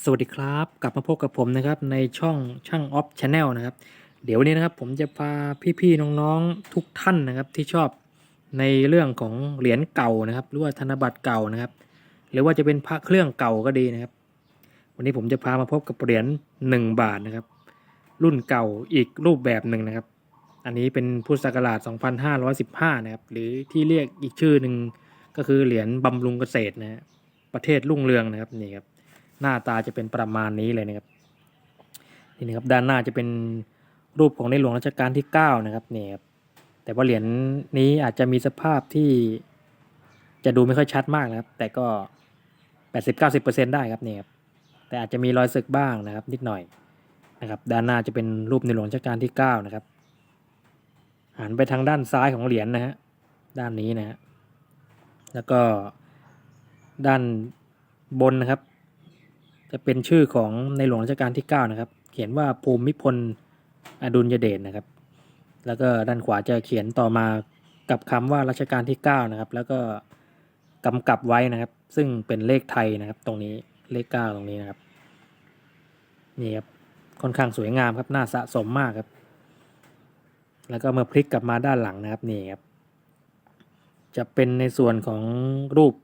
สวัสดีครับ กลับมาพบกับผมนะครับในช่องช่างออฟชาแนลนะครับ เดี๋ยววันนี้นะครับผมจะพาพี่ๆน้องๆทุกท่านนะครับที่ชอบในเรื่องของเหรียญเก่านะครับ หรือว่าธนบัตรเก่านะครับ หรือว่าจะเป็นพระเครื่องเก่าก็ดีนะครับ วันนี้ผมจะพามาพบกับเหรียญ1 บาทนะครับ รุ่นเก่าอีกรูปแบบหนึ่งนะครับ อันนี้เป็นพุทธศักราช 2515 นะครับ หรือที่เรียกอีกชื่อหนึ่งก็คือเหรียญบำรุงเกษตรนะฮะประเทศรุ่งเรืองนะครับนี่ครับ หน้าตาจะเป็นประมาณนี้เลยนะครับนี่นะครับด้านหน้าจะเป็นรูปของในหลวงรัชกาลที่9นะครับเนี่ครับแต่ว่าเหรียญนี้อาจจะมีสภาพที่จะดูไม่ค่อยชัดมากนะครับ แต่ก็ 80-90%ได้ครับเนี่ครับแต่อาจจะมีรอยสึกบ้างนะครับ นิดหน่อยนะครับ ด้านหน้าจะเป็นรูปในหลวงรัชกาลที่9นะครับหันไปทางด้านซ้ายของเหรียญนะฮะด้านนี้นะฮะแล้วก็ด้านบนนะครับ จะเป็นชื่อของในหลวงรัชกาลที่ 9 นะครับ เขียนว่าภูมิพลอดุลยเดชนะครับ แล้วก็ด้านขวาจะเขียนต่อมากับคำว่ารัชกาลที่ 9 นะครับ แล้วก็กำกับไว้นะครับ ซึ่งเป็นเลขไทยนะครับ ตรงนี้เลข 9 ตรงนี้นะครับนี่ครับค่อนข้างสวยงามครับน่าสะสมมากครับ แล้วก็เมาพลิกกลับมาด้านหลังนะครับนี่ครับจะเป็นในส่วนของรูป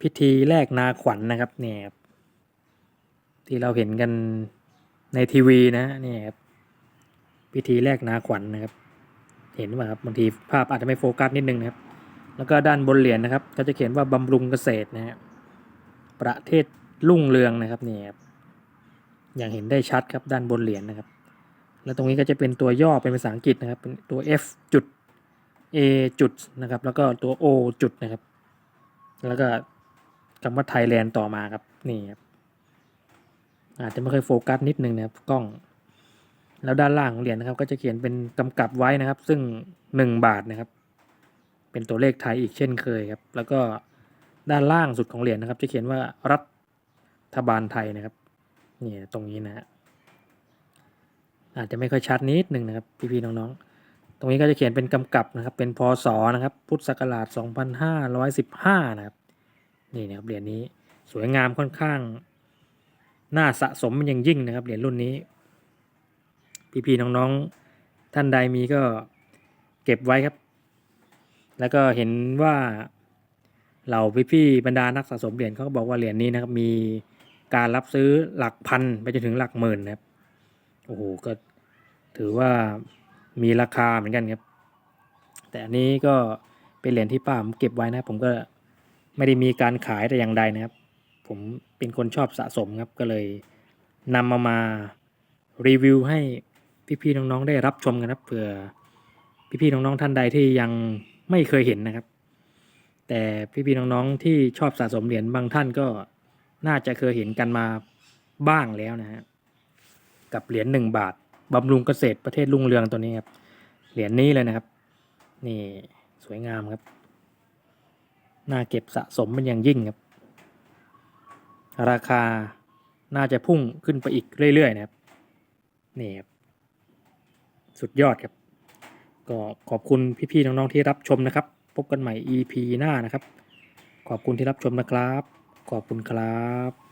พิธีแลกนาขวัญนนะครับเนี่ยครับ ที่เราเห็นกันในทีวีนะนี่ครับพิธีแลกนาขวัญนนะครับ เห็นไหมครับบางทีภาพอาจจะไม่โฟกัสนิดนึงนะครับ แล้วก็ด้านบนเหรียญนะครับ ก็จะเขียนว่าบำรุงเกษตรนะฮะประเทศรุ่งเรืองนะครับนี่ครับอย่างเห็นได้ชัดครับด้านบนเหรียญนะครับ แล้วตรงนี้ก็จะเป็นตัวย่อเป็นภาษาอังกฤษนะครับ เป็นตัว F จุด A จุดนะครับ แล้วก็ตัว O จุดนะครับ แล้วก็คำว่าไทยแลนด์ต่อมาครับนี่ครับ อาจจะไม่เคยโฟกัสนิดนึงนะครับกล้อง แล้วด้านล่างของเหรียญนะครับ ก็จะเขียนเป็นกำกับไว้นะครับ ซึ่งหนึ่งบาทนะครับ เป็นตัวเลขไทยอีกเช่นเคยครับ แล้วก็ด้านล่างสุดของเหรียญนะครับ จะเขียนว่ารัฐบาลไทยนะครับนี่ตรงนี้นะฮะอาจจะไม่ค่อยชัดนิดหนึ่งนะครับพี่ๆน้องๆ ตรงนี้ก็จะเขียนเป็นกำกับนะครับ เป็นพศนะครับ พุทธศักราช 2515 นะครับ นี่นะครับเหรียญนี้สวยงามค่อนข้าง น่าสะสมเป็นอย่างยิ่งนะครับเหรียญรุ่นนี้ พี่ๆน้องๆท่านใดมีก็เก็บไว้ครับ แล้วก็เห็นว่าเหล่าพี่ๆบรรดานักสะสมเหรียญเขาก็บอกว่าเหรียญนี้นะครับมีการรับซื้อหลักพันไปจนถึงหลักหมื่นนะครับโอ้โหก็ถือว่ามีราคาเหมือนกันครับ แต่อันนี้ก็เป็นเหรียญที่ป้าผมเก็บไว้นะผมก็ไม่ได้มีการขายแต่อย่างใดนะครับ ผมเป็นคนชอบสะสมครับก็เลยนำมามารีวิวให้พี่ๆน้องๆได้รับชมกันครับเผื่อพี่ๆน้องๆท่านใดที่ยังไม่เคยเห็นนะครับ แต่พี่ๆน้องๆที่ชอบสะสมเหรียญบางท่านก็น่าจะเคยเห็นกันมาบ้างแล้วนะฮะกับเหรียญหนึ่งบาทบำรุงเกษตรประเทศรุ่งเรืองตัวนี้ครับเหรียญนี้เลยนะครับ นี่สวยงามครับน่าเก็บสะสมเป็นอย่างยิ่งครับ ราคาน่าจะพุ่งขึ้นไปอีกเรื่อยๆนะครับนี่ครับสุดยอดครับ ก็ขอบคุณพี่ๆน้องๆที่รับชมนะครับ พบกันใหม่ EP หน้านะครับ ขอบคุณที่รับชมนะครับ ขอบคุณครับ